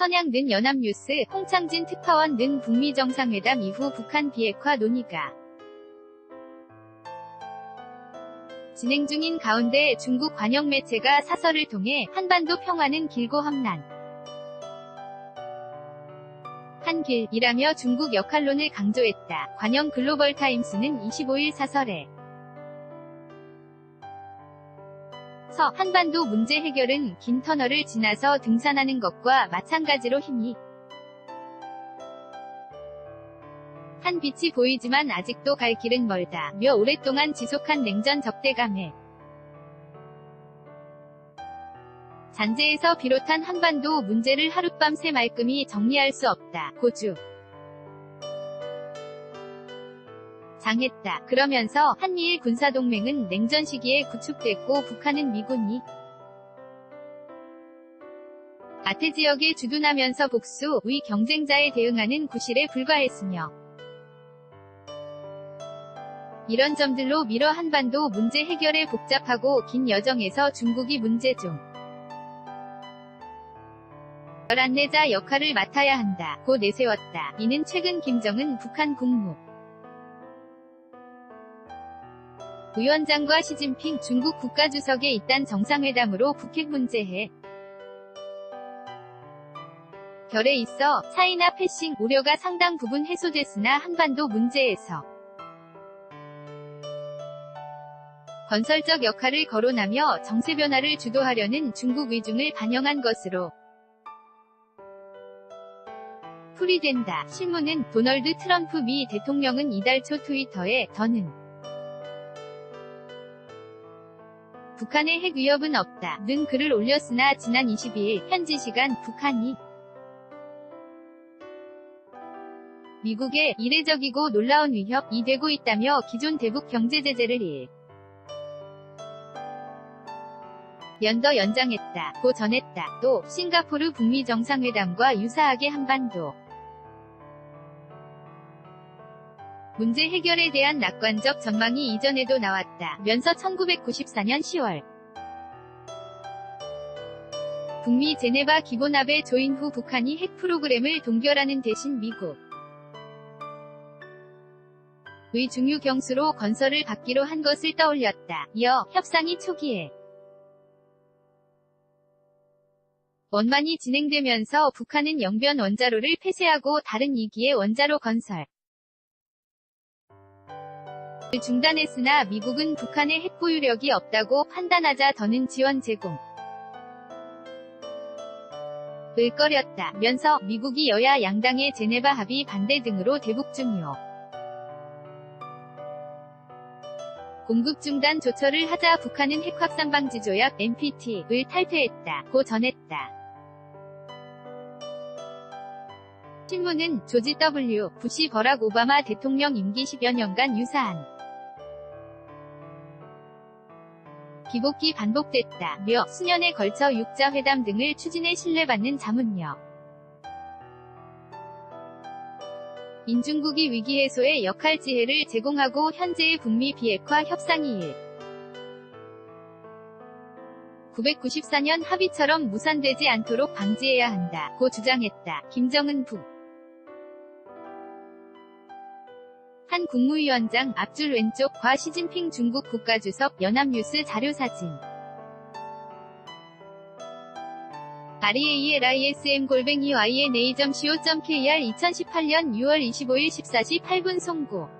선양 는 연합뉴스, 홍창진 특파원 는 북미 정상회담 이후 북한 비핵화 논의가 진행 중인 가운데 중국 관영 매체가 사설을 통해 한반도 평화는 길고 험난 한 길이라며 중국 역할론을 강조했다. 관영 글로벌 타임스는 25일 사설에 서 한반도 문제 해결은 긴 터널을 지나서 등산하는 것과 마찬가지로 힘이 한 빛이 보이지만 아직도 갈 길은 멀다. 며 오랫동안 지속한 냉전 적대감에 잔재에서 비롯한 한반도 문제를 하룻밤 새 말끔히 정리할 수 없다. 고주 장했다. 그러면서 한미일 군사동맹은 냉전 시기에 구축됐고 북한은 미군이 아태 지역에 주둔하면서 복수, 의 경쟁자에 대응하는 구실에 불과했으며 이런 점들로 미러 한반도 문제 해결의 복잡하고 긴 여정에서 중국이 문제 중 안내자 역할을 맡아야 한다. 고 내세웠다. 이는 최근 김정은 북한 국무 위원장과 시진핑 중국 국가주석의 잇단 정상회담으로 북핵 문제에 결에 있어 차이나 패싱 우려가 상당 부분 해소됐으나 한반도 문제에서 건설적 역할을 거론하며 정세 변화를 주도하려는 중국 위중을 반영한 것으로 풀이된다. 신문은 도널드 트럼프 미 대통령은 이달 초 트위터에 더는 북한의 핵 위협은 없다. 는 글을 올렸으나 지난 22일 현지 시간 북한이 미국의 이례적이고 놀라운 위협이 되고 있다며 기존 대북 경제 제재를 일 연더 연장했다. 고 전했다. 또 싱가포르 북미 정상회담과 유사하게 한반도 문제 해결에 대한 낙관적 전망이 이전에도 나왔다. 면서 1994년 10월 북미 제네바 기본합에 조인 후 북한이 핵 프로그램을 동결하는 대신 미국 의 중유 경수로 건설을 받기로 한 것을 떠올렸다. 이어 협상이 초기에 원만히 진행되면서 북한은 영변 원자로를 폐쇄하고 다른 2기의 원자로 건설 을 중단했으나 미국은 북한의 핵 보유력이 없다고 판단하자 더는 지원 제공 을 꺼렸다 면서 미국이 여야 양당의 제네바 합의 반대 등으로 대북 중요 공급 중단 조처를 하자 북한은 핵 확산 방지 조약 NPT를 탈퇴했다. 고 전했다. 신문은 조지 W. 부시 버락 오바마 대통령 임기 10여 년간 유사한 기복기 반복됐다. 며 수년에 걸쳐 육자 회담 등을 추진해 신뢰받는 자문력 인중국이 위기 해소에 역할 지혜를 제공하고 현재의 북미 비핵화 협상이 일 994년 합의처럼 무산되지 않도록 방지해야 한다. 고 주장했다. 김정은 북 한 국무위원장 앞줄 왼쪽 과 시진핑 중국 국가주석 연합뉴스 자료사진. REALISM 골뱅이 YNA.co.kr 2018년 6월 25일 14시 8분 송고